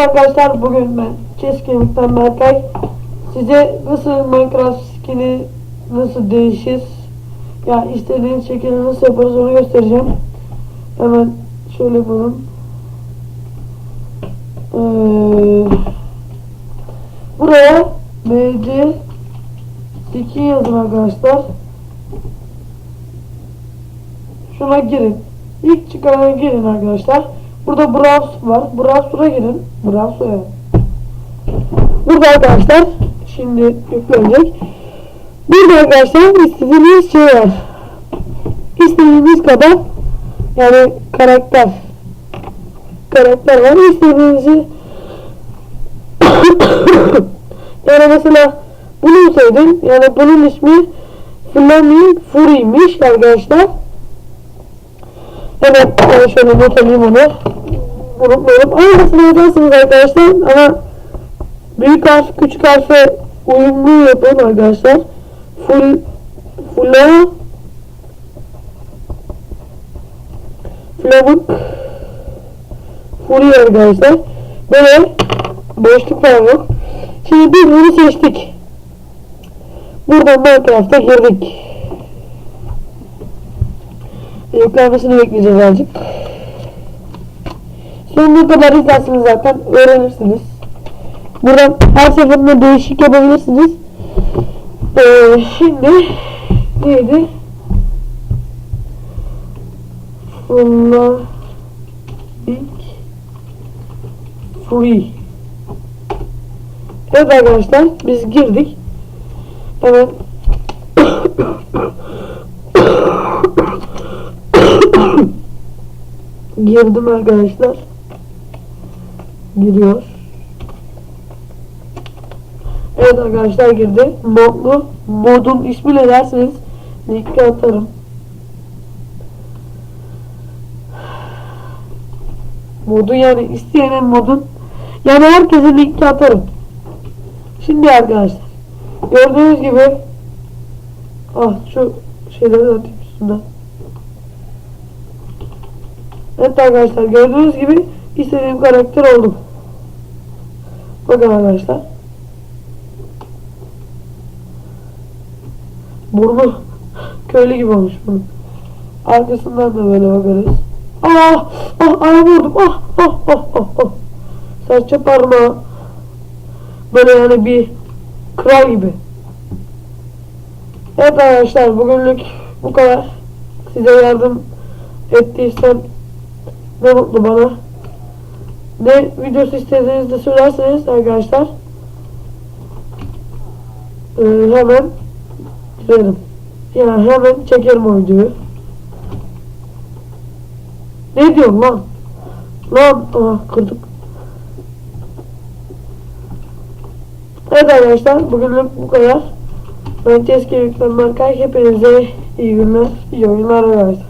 Arkadaşlar bugün ben Chessgaming'den Berkay size nasıl Minecraft skin'i nasıl değişir ya istediğiniz şekilde nasıl yaparız onu göstereceğim. Hemen şöyle yapalım. Ee, buraya mc skin yazın arkadaşlar. Şuna girin. İlk çıkarana girin arkadaşlar. Burada browse var. Browser'a girin. Browser'a. Burada arkadaşlar şimdi yüklenecek. Burada arkadaşlar istediğiniz şey var. İstediğiniz kadar yani karakter karakter var. İstediğinizi yani mesela bunu sevdim. Yani bunun ismi Flaming Fury'miş arkadaşlar. Hemen ben şöyle not alayım onu. Unutmayalım. Aynısını yaparsınız arkadaşlar ama büyük harf küçük harfe uyumlu yapın arkadaşlar. Full Fula Flamuk Fury arkadaşlar. Böyle boşluk var yok. Şimdi biz bunu seçtik. Buradan Minecraft'a girdik. Yüklenmesini bekleyeceğiz azıcık. Sonuna kadar izlersiniz zaten öğrenirsiniz. Buradan her seferinde değişik yapabilirsiniz. Ee, şimdi neydi? Fulla ilk free. Evet arkadaşlar biz girdik. Hemen girdim arkadaşlar. Giriyor. Evet arkadaşlar girdi. Modlu. Modun ismi ne derseniz linki atarım. Modu yani isteyenin modun yani herkese linki atarım. Şimdi arkadaşlar gördüğünüz gibi ah şu şeyleri atayım üstünden. Evet arkadaşlar gördüğünüz gibi istediğim karakter oldum. Bakın arkadaşlar. Burnu köylü gibi olmuş bunun. Arkasından da böyle bakarız. Ah! Ah! Ayağımı vurdum. Ah! Ah! Ah! Ah! ah. Serçe parmağı. Böyle yani bir kral gibi. Evet arkadaşlar bugünlük bu kadar. Size yardım ettiysem ne mutlu bana. Ne videosu istediğinizde söylerseniz arkadaşlar ee, hemen girelim. Yani hemen çekerim o videoyu. Ne diyorsun lan? Lan aha kırdık. Evet arkadaşlar bugünlük bu kadar. Ben Tezki Yüklen Markay. Hepinize iyi günler, iyi oyunlar arkadaşlar.